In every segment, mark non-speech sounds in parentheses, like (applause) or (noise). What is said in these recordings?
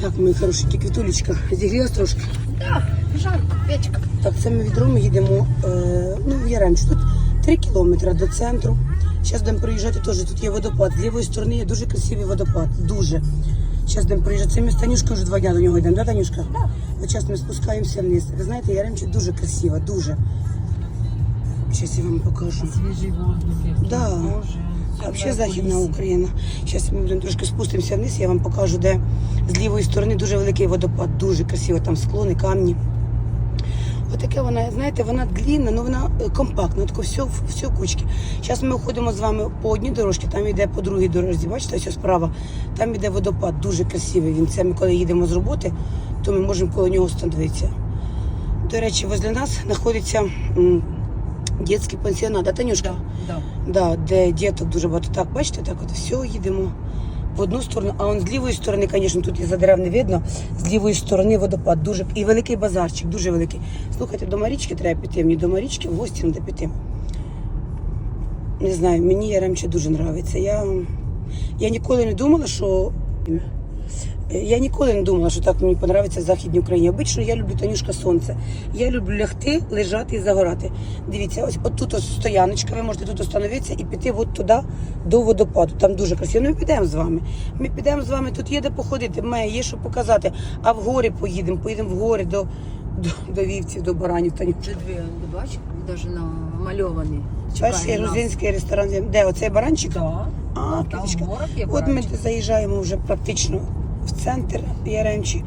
Так, мої хорошенькі, квітулечка, зігрілась трошки. Так, жарко, печка. Так, це ми відро ми їдемо е, ну, в Яремчу. Тут 3 кілометри до центру. Зараз будемо проїжджати теж. Тут є водопад. З лівої сторони є дуже красивий водопад. Дуже. Зараз будемо проїжджати. Це ми з Танюшкою вже два дня до нього йдемо, да, Танюшка? Так. От зараз ми спускаємося вниз. Ви знаєте, Яремче дуже красиво, дуже. Зараз я вам покажу. Свіжий воздух. Да. Боже. Взагалі Західна. Україна. Зараз ми будемо трошки спустимося вниз, я вам покажу, де з лівої сторони дуже великий водопад, дуже красиво, там склони, камні. Отаке вона, знаєте, вона длінна, але вона е, компактна, тако все, все кучки. Зараз ми ходимо з вами по одній дорожці, там йде по другій дорожці, бачите, ось справа, там йде водопад, дуже красивий він. Це ми коли їдемо з роботи, то ми можемо коло нього становитися. До речі, возле нас знаходиться дитячий пансіонат, да, Танюшка? Да, да. Де діток дуже багато. Так, бачите, так от все, їдемо в одну сторону, а он з лівої сторони, звісно, тут із-за дерев не видно. З лівої сторони водопад дуже і великий базарчик, дуже великий. Слухайте, до Марічки треба піти. Мені до Марічки в гості треба піти. Не знаю, мені Яремче дуже подобається. Я, я ніколи не думала, що. Я ніколи не думала, що так мені подобається в Західній Україні. Обично я люблю Танюшка сонце. Я люблю лягти, лежати і загорати. Дивіться, ось отут ось стояночка, ви можете тут остановитися і піти от туди до водопаду. Там дуже красиво. Ну, ми підемо з вами. Ми підемо з вами. Тут є де походити, має, є що показати. А в гори поїдемо, поїдемо в гори до, до, до вівців, до баранів. Вже дві, ти бачиш, навіть намальовані. Перший нас. грузинський ресторан. Де оцей баранчик? Да. А, там є От ми заїжджаємо вже практично в центр Яремчі.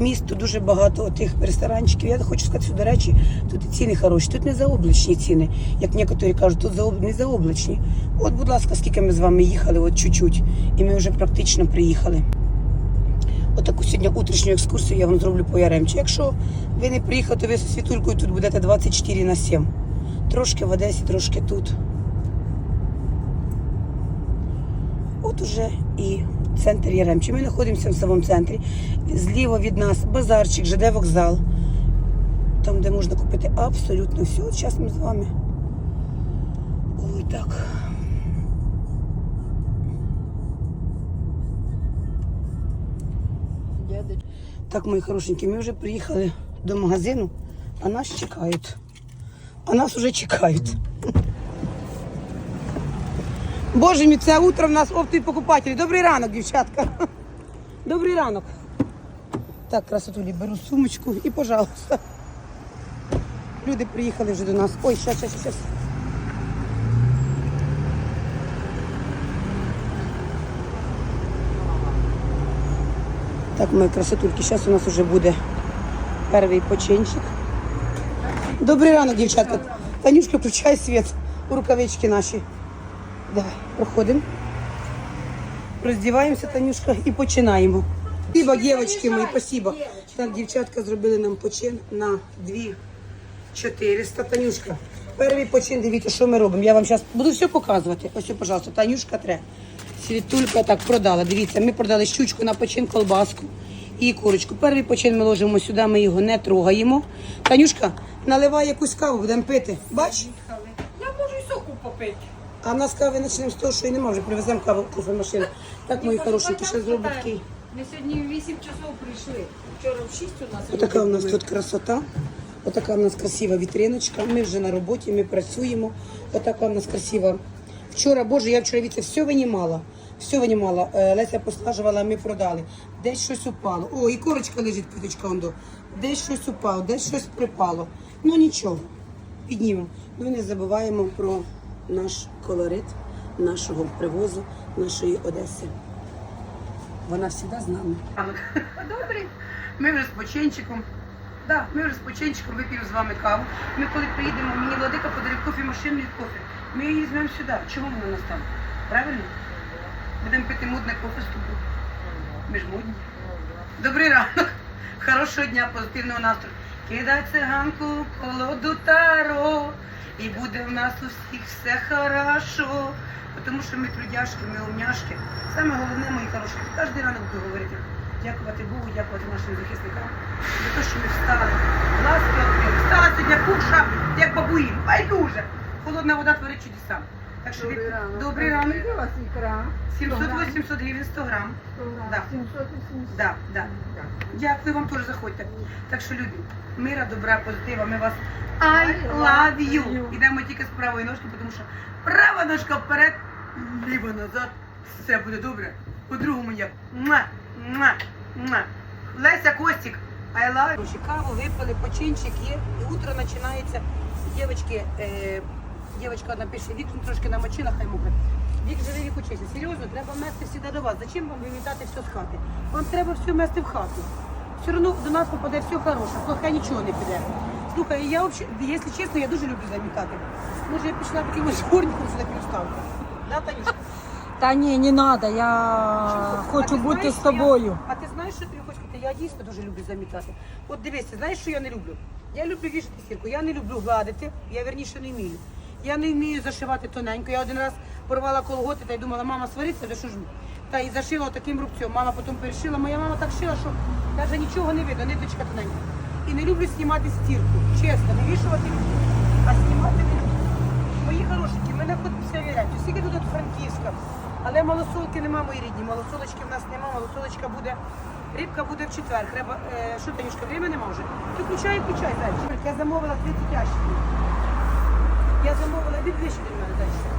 Місто дуже багато тих ресторанчиків. Я хочу сказати, що, до речі, тут і ціни хороші. Тут не заоблачні ціни, як некоторі кажуть, тут не заоблачні. От, будь ласка, скільки ми з вами їхали, от чуть-чуть, і ми вже практично приїхали. Отаку сьогодні утрішню екскурсію я вам зроблю по Яремчі. Якщо ви не приїхали, то ви зі світулькою тут будете 24 на 7. Трошки в Одесі, трошки тут. От уже і центр Яремчі. Ми знаходимося в самому центрі. Зліва від нас базарчик, ЖД вокзал. Там, де можна купити абсолютно все. Зараз ми з вами. Ой, так. Так, мої хорошенькі, ми вже приїхали до магазину, а нас чекають. А нас вже чекають. Боже мій, це утро в нас оптові покупателі. Добрий ранок, дівчатка. Добрий ранок. Так, красотулі, беру сумочку і, пожалуйста. Люди приїхали вже до нас. Ой, щас, щас, щас. Так, мої красотульки, зараз у нас вже буде перший починчик. Добрий ранок, дівчатка. Танюшка, включай світ у рукавички наші. Давай, проходимо. Роздіваємося, Танюшка, і починаємо. Спасибо, дівчатки мої, спасибо. Так, дівчатка зробили нам почин на 2 400. Танюшка, перший почин, дивіться, що ми робимо. Я вам зараз буду все показувати. Ось, пожалуйста, Танюшка тре. Світулька так продала. Дивіться, ми продали щучку на почин, колбаску і курочку. Перший почин ми ложимо сюди, ми його не трогаємо. Танюшка, наливай якусь каву, будемо пити. Бач? Я можу і соку попити. А в нас кави почнемо з того, що і нема, вже привеземо каву в кофемашину. Так, мої хорошенькі, ще такий. Ми сьогодні в 8 часов прийшли. Вчора в 6 у нас. Отака у нас тут красота. Отака у нас красива вітриночка. Ми вже на роботі, ми працюємо. Отака у нас красива. Вчора, боже, я вчора віце все винімала. Все винімала. Е, Леся послажувала, ми продали. Десь щось упало. О, і корочка лежить, квіточка ондо. Десь щось упало, десь щось припало. Ну нічого, піднімемо. Ми не забуваємо про наш колорит, нашого привозу, нашої Одеси. Вона завжди з нами. Добре. Ми вже з починчиком. Да, ми вже з починчиком вип'ємо з вами каву. Ми коли приїдемо, мені Владика подарив кофемашину від кофе. Ми її візьмемо сюди. Чому вона нас там? Правильно? Будемо пити модне кофе з тобою. Ми ж модні. Добрий ранок. Хорошого дня, позитивного настрою. Кидай циганку, колоду таро. І буде в нас у всіх все хорошо. Тому що ми трудяшки, ми умняшки. Саме головне, мої хороші, кожен ранок буду говорити. Дякувати Богу, дякувати нашим захисникам за те, що ми встали. Відкрили. Встала сьогодні пуша, як бабуїн. Байдуже. Холодна вода творить чудеса. Так що ранок. добрий ранок. Скільки у вас ікра? 700-800 гривень 100 грам. 100 грам. Да. 780. Да, да. Дякую вам теж заходьте. Так що любі, мира, добра, позитива. Ми вас I love you. Ідемо тільки з правої ножки, тому що права ножка вперед, ліва назад. Все буде добре. По-другому як. Муа, муа, муа. Леся Костік. I love you. Каву випили, починчик є, і утро починається. Дівчатки, е, дівчатка одна пише, вік трошки намочила, хай мокре. Вік живе, вік учиться. Серйозно, треба мести всі до вас. Зачем вам вимітати все з хати? Вам треба все мести в хату. Все одно до нас попаде все хороше, плохе нічого не піде. Слухай, я взагалі, якщо чесно, я дуже люблю замітати. Може, я пішла б якимось горником сюди півставку. Да, Танюшка? Та ні, не треба, я хочу бути знаєш, з тобою. А ти знаєш, що тобі хочу сказати? Я дійсно дуже люблю замітати. От дивися, знаєш, що я не люблю? Я люблю вішати стірку, я не люблю гладити, я верніше не вмію. Я не вмію зашивати тоненько. Я один раз порвала колготи та й думала, мама свариться, да що ж. Та й зашила таким рубцем. Мама потім перешила. Моя мама так шила, що навіть нічого не видно, ниточка тоненька. І не люблю знімати стірку. Чесно, не вішувати а знімати не люблю. Мої хорошенькі, мене хоч все вірять. Скільки тут Франківська. Але малосолки нема, мої рідні. Малосолочки в нас нема, малосолочка буде. Рибка буде в четвер. Треба, е, що Танюшка, время нема вже. Ти включай, включай, зайчик. Я замовила 30 ящиків. Я замовила від вище мене зайчик.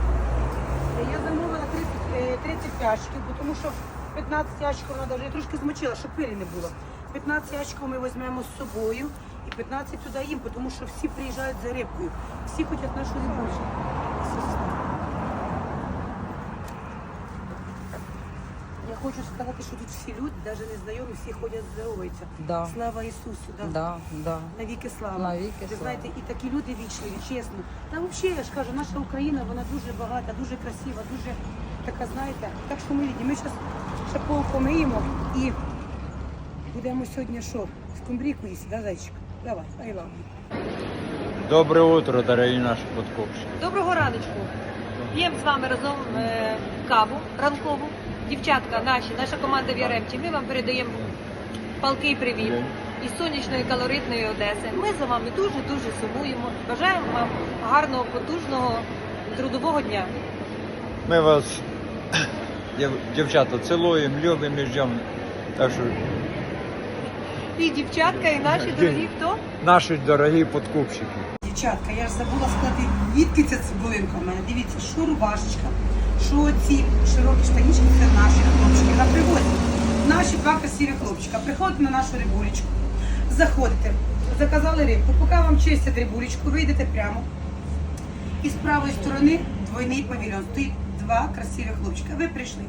Е, Я замовила 30, е, 30 ящиків, бо тому що 15 ящиків треба я трошки змочила, щоб пилі не було. 15 ящиків ми візьмемо з собою і 15 туди їм, тому що всі приїжджають за рибкою. Всі хочуть нашу рибу. Хочу сказати, що тут всі люди, навіть незнайомі, всі ходять здороваються. Да. Слава Ісусу! Да. Да, да. Навіки слава. Навіки Ви слава. знаєте, і такі люди вічливі, чесно. Та взагалі, я ж кажу, наша Україна, вона дуже багата, дуже красива, дуже така, знаєте. Так що ми рідні, ми зараз ще помиємо і будемо сьогодні що? Скумбрійку їсти, да, зайчик? Давай, ай вам. Доброе утро, дорогі наші подкупщики. Доброго раночку. П'ємо з вами разом е, каву ранкову. Дівчатка наші, наша команда в Ми вам передаємо палкий привіт із сонячної калоритної Одеси. Ми за вами дуже дуже сумуємо. Бажаємо вам гарного, потужного трудового дня. Ми вас, дівчата, цілуємо, любимо і ждемо. Так що І дівчатка, і наші дорогі хто? наші дорогі подкупщики. Дівчатка, я ж забула сказати, відки ця цибулинка в мене. Дивіться, що рубашечка, що ці широкі штанічки, це наші хлопчики на привозі. Наші два красиві хлопчика. Приходите на нашу рибулечку, заходите, заказали рибку. Поки вам чистять рибулечку, ви йдете прямо. І з правої сторони двойний павільйон. Стоїть два красиві хлопчика. Ви прийшли.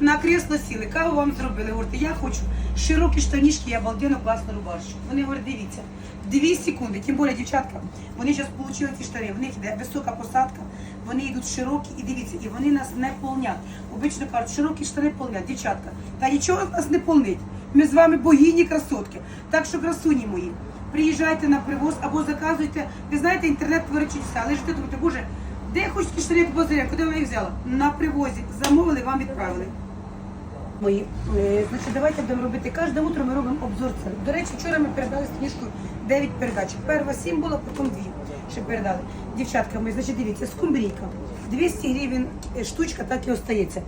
На кресло сіли, каву вам зробили. Говорите, я хочу широкі штанішки і обалденно класну рубашечку. Вони говорять, дивіться, дві секунди, тим більше дівчатка, вони зараз отримали ці штани, в них йде висока посадка, вони йдуть широкі і дивіться, і вони нас не полнять. Обично кажуть, широкі штани полнять, дівчатка. Та нічого нас не полнить. Ми з вами богині красотки. Так що красуні мої. Приїжджайте на привоз або заказуйте. Ви знаєте, інтернет творить чудеса. Але ж ти думаєте, боже, де ті штани позиря, куди ви їх взяла? На привозі. Замовили, вам відправили. Мої, е, значить, давайте будемо робити кожне утро. Ми робимо обзор цін. До речі, вчора ми передали з книжкою 9 передач. Перша 7 було, потім 2 ще передали. Дівчатка мої, значить, дивіться, скумбрійка. 200 гривень е, штучка, так і остається.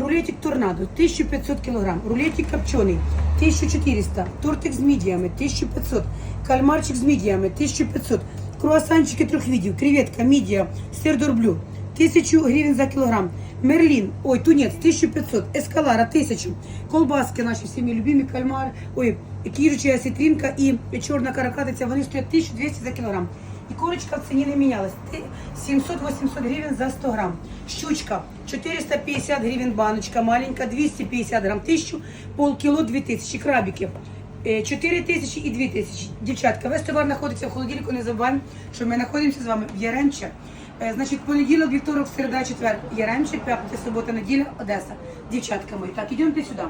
Рулетик торнадо 1500 кг, рулетик копчений 1400, тортик з мідіями 1500, кальмарчик з мідіями 1500, круасанчики трьох видів, креветка, мідія, сир дорблю 1000 гривень за кілограм. Мерлін, ой, тунець 1500, ескалара 1000, колбаски наші всі мої любимі, кальмар, ой, кіруча сітрінка і чорна каракатиця, вони стоять 1200 за кілограм. І корочка в ціні не мінялась. Ти- 700-800 гривень за 100 грам. Щучка 450 гривень баночка, маленька 250 грам, 1000, полкіло 2000, крабики. 4 тисячі і 2 тисячі. Дівчатка, весь товар знаходиться в холодильнику. Не забуваємо, що ми знаходимося з вами в Яремче. Е, Значить, понеділок, вівторок, середа, четвер. Яремче, п'ятниця, субота, неділя, Одеса. Дівчатка мої. Так, ідемте сюди.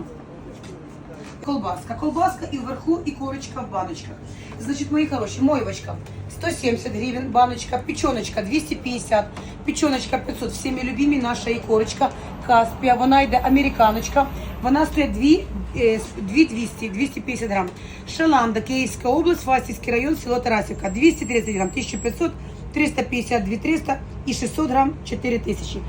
Колбаска. Колбаска і вверху, і корочка в баночках. Значить, мої хороші, мойвочка 170 гривень, баночка, печеночка 250, печеночка 500. Всіми любимі наша ікорочка Каспія. Вона йде американочка. Вона стоїть 2, е, 2200, 250 грам. Шаланда, Київська область, Васівський район, село Тарасівка. 230 грам, 1500, 352 300 і 600 грам 4 тисячі.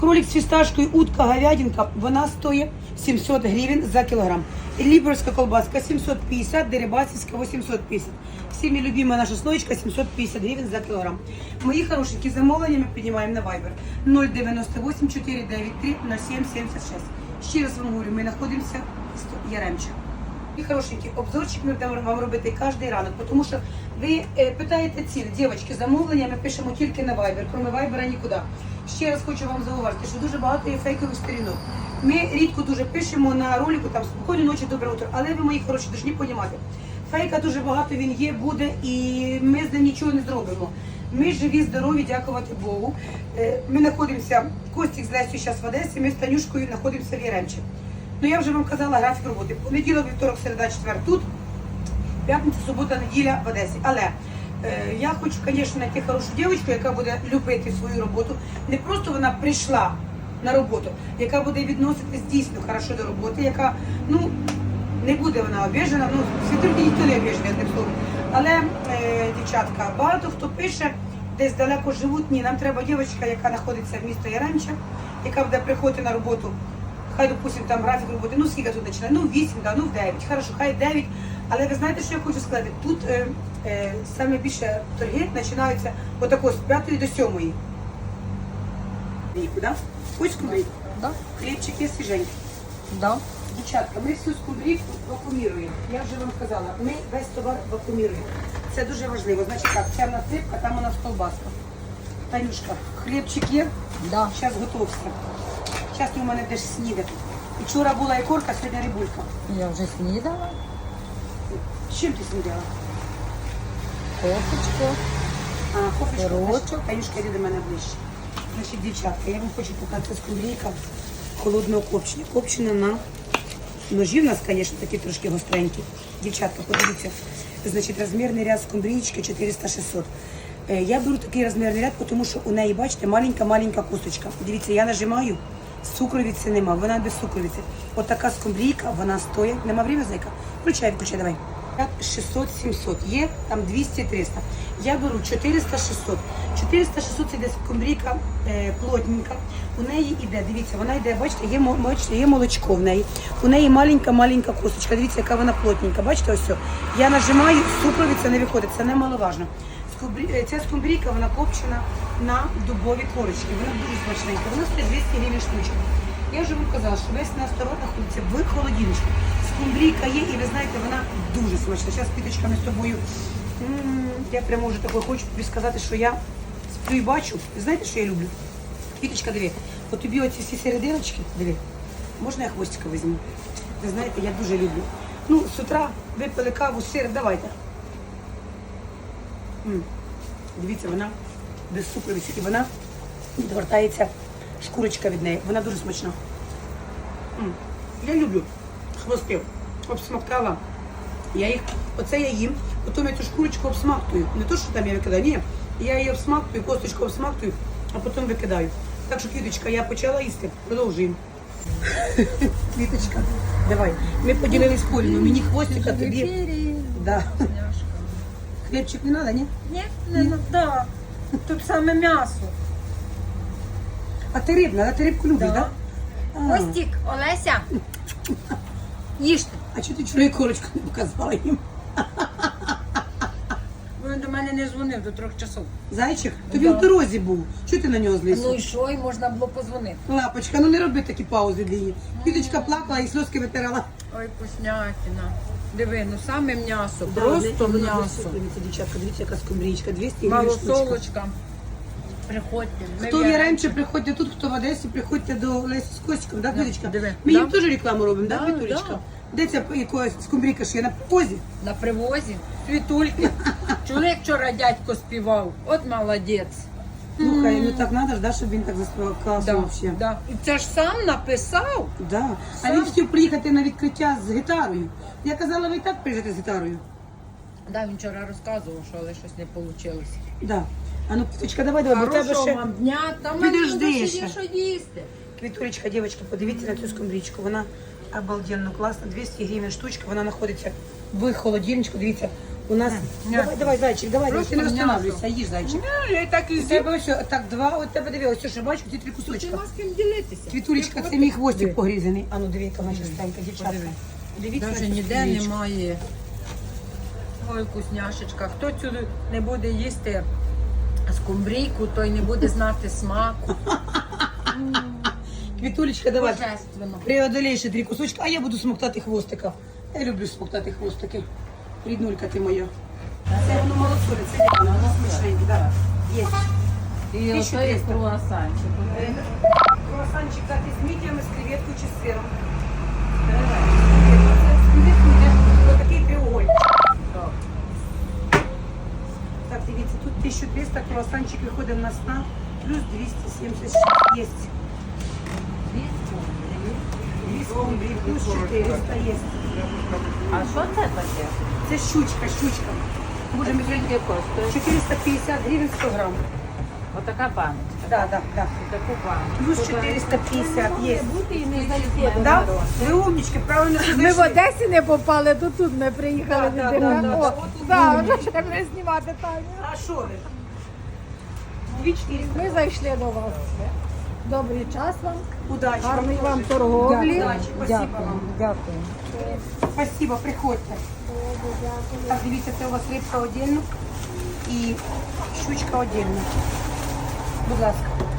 Кролик з фісташкою, утка, говядинка, вона стоїть 700 гривень за кілограм. Ліберська колбаска 750, дерибасівська 850. Всіми любима наша слоєчка 750 гривень за кілограм. Мої хорошенькі замовлення ми піднімаємо на Viber 098 493 0776. Ще раз вам говорю, ми знаходимося в Яремче. І хорошенький обзорчик ми будемо вам робити кожен ранок, тому що ви е, питаєте ціни. Дівчатки, замовлення ми пишемо тільки на Viber, крім Viber нікуди. Ще раз хочу вам зауважити, що дуже багато є фейкових сторінок. Ми рідко дуже пишемо на ролику там спокійної ночі, добре утро. Але ви, мої хороші, повинні розуміти. Фейка дуже багато він є, буде, і ми з ним нічого не зробимо. Ми живі, здорові, дякувати Богу. Е, Ми знаходимося, Костік з Лесю зараз в Одесі, ми з Танюшкою знаходимося в Яремчі. Ну я вже вам казала графік роботи. Понеділок, вівторок, середа, четвер тут, п'ятниця, субота, неділя в Одесі. Але е, я хочу, звісно, знайти хорошу дівчинку, яка буде любити свою роботу. Не просто вона прийшла на роботу, яка буде відноситись дійсно хорошо до роботи, яка ну не буде вона обіжена. Ну світульки ніхто не обіжений, одним словом. Але е, дівчатка, багато хто пише. Десь далеко живуть, ні, нам треба дівчинка, яка знаходиться в місті Яремча, яка буде приходити на роботу хай, допустим, там графік роботи, ну скільки тут починає, ну 8, да, ну в 9, хорошо, хай 9. Але ви знаєте, що я хочу сказати? Тут е, е, саме більше торги починаються отако з 5 до 7. Віку, да? Хоч скумбрійку? Да, Хлібчик є свіженький. да. Дівчатка, ми всю скумбрійку вакууміруємо. Я вже вам казала, ми весь товар вакууміруємо. Це дуже важливо. Значить так, ця в нас рибка, там у нас колбаска. Танюшка, хлібчик є? Да. Зараз готовся. Зараз ти у мене будеш снідати. Вчора була ікорка, сьогодні рибулька. Я вже снідала. Чим ти снідала? Кофечку. А. Значить, Танюшка, йди до мене ближче. Значить, дівчатка, я вам хочу показати скумбрійка холодного копчення. Копчена на ножі в нас, звісно, такі трошки гостренькі. Дівчатка, подивіться. Значить, розмірний ряд скумбрійки 400-600. Е, Я беру такий розмірний ряд, тому що у неї, бачите, маленька-маленька косточка. Дивіться, я нажимаю, цукровиці нема, вона без цукровиці. Отака скумбрійка, вона стоїть. Нема время, зайка? Включай, включай, давай. 600-700, є там 200-300. Я беру 400-600. 400-600 це йде скумбрійка е, плотненька. У неї йде, дивіться, вона йде, бачите, є, мо- бачите, є молочко в неї. У неї маленька-маленька косточка. Дивіться, яка вона плотненька. Бачите, ось все. Я нажимаю, супровід не виходить, це немаловажно. Е, Ця скумбрійка, вона копчена на дубові корочки. Вона дуже смачненька. Вона стоїть 200 гривень штучка. Я вже вам казала, що весь наш товар знаходиться в холодильничку. Скумбрійка є, і ви знаєте, вона дуже смачна. Зараз Піточка, ми з тобою. м, Я прямо вже такою хочу тобі сказати, що я сплю і бачу. Ви знаєте, що я люблю? Квіточка, диви, от тобі оці всі серединочки, диви. Можна я хвостика візьму? Ви знаєте, я дуже люблю. Ну, з утра випили каву, сир, давайте. М, Дивіться, вона без сукровиці, і вона відвертається шкурочка від неї. Вона дуже смачна. М, Я люблю хвостів. Обсмоктала. Я їх, оце я їм, потім я цю шкурочку обсмактую. Не то, що там я викидаю, ні. Я її обсмактую, косточку обсмактую, а потім викидаю. Так що, квіточка, я почала їсти, продовжуємо. (laughs) Квіточка, давай. Ми поділились порівну. Мені хвостика, тобі. Да. Хлібчик не треба, ні? Ні, не да. Тут саме м'ясо. А ти рибна, а ти рибку любиш, так? Да? Костік, Олеся. (laughs) Їжте. А чого ти вчора корочку не показала їм? Він до мене не дзвонив до трьох часов. Зайчик, то він в дорозі був. Чого ти на нього злився? Ну і що, і можна було позвонити. Лапочка, ну не роби такі паузи для її. Квіточка плакала і сльозки витирала. Ой, вкуснятина. Диви, ну саме м'ясо, просто м'ясо. сукровиці, Дівчатка, дивіться, яка скумбрічка, 200 Мало гривень штучка. солочка. Приходьте. ми Хто в Яремче, приходьте тут, хто в Одесі, приходьте до Лесі з Костіком, да, диви. Ми Да. їм теж рекламу робимо, да, Да, Квітулечка? да. Де ця якась скумбрійка, що є на позі? На привозі. Світульки. (laughs) Чоловік вчора дядько співав. От молодець. Слухай, ну так треба ж, да, щоб він так заспівав класно Да, взагалі. да. І це ж сам написав. Да. А Сам. він хотів приїхати на відкриття з гітарою. Я казала, ви і так приїжджете з гітарою. Да, він вчора розказував, що але щось не вийшло. Да. А ну, Квіточка, давай, давай, бо в тебе Хорошого ще... вам дня. Там Підожди буде ще. ще що їсти. Квітулечка, дівчатка, подивіться на цю скумбрічку. Вона Обалденно, класно. 200 гривень штучка. Вона знаходиться в холодильничку. Дивіться, у нас... Давай, давай, зайчик, давай, Просто ти не м'ясо. останавливайся, їж, зайчик. Ну, я так і У тебе ось, так, два, от тебе диви, ось що бачиш, ці три кусочка. Нема з ким ділитися. Квітулечка, це мій хвостик погрізаний. А ну диви, яка вона чистенька, дівчатка. Подиви. Дивіться, на цю ніде немає. Ой, вкусняшечка. Хто цю не буде їсти скумбрійку, той не буде знати смаку. (laughs) Квітулечка, давай. Божественно. Преодолей ще три кусочка, а я буду смоктати хвостика. Я люблю смоктати хвостики. Ріднулька ти моя. Це воно малосолі, це воно смачненьке, так. Є. І 1300. оце є круасанчик. Е, Круасанчик дати з мідіями, з креветкою чи з сиром. Ось такий треугольник. Так, дивіться, тут 1300 круасанчик виходить на сна, плюс 276 є. Дві скумбрії, плюс 400 є. А що це таке? Це щучка, щучка. Боже, ми Скільки коштує? 450 гривень 100 грам. Отака баночка. Да, да, да. Плюс 450 є. Не зайти. Да? Ви умнічки, правильно Ми в. Одесі не попали, то тут ми приїхали Да, да, да, да. О, да, ми. вже ще мене знімати. А що ви? 2400. Ми зайшли до вас. Добрий час вам, Удачі. гарної вам торговлі. Удачі, спасибо вам. Дякую. Спасибо, приходьте. Так, дивіться, це у вас рибка отдельно і щучка отдельно. Будь ласка.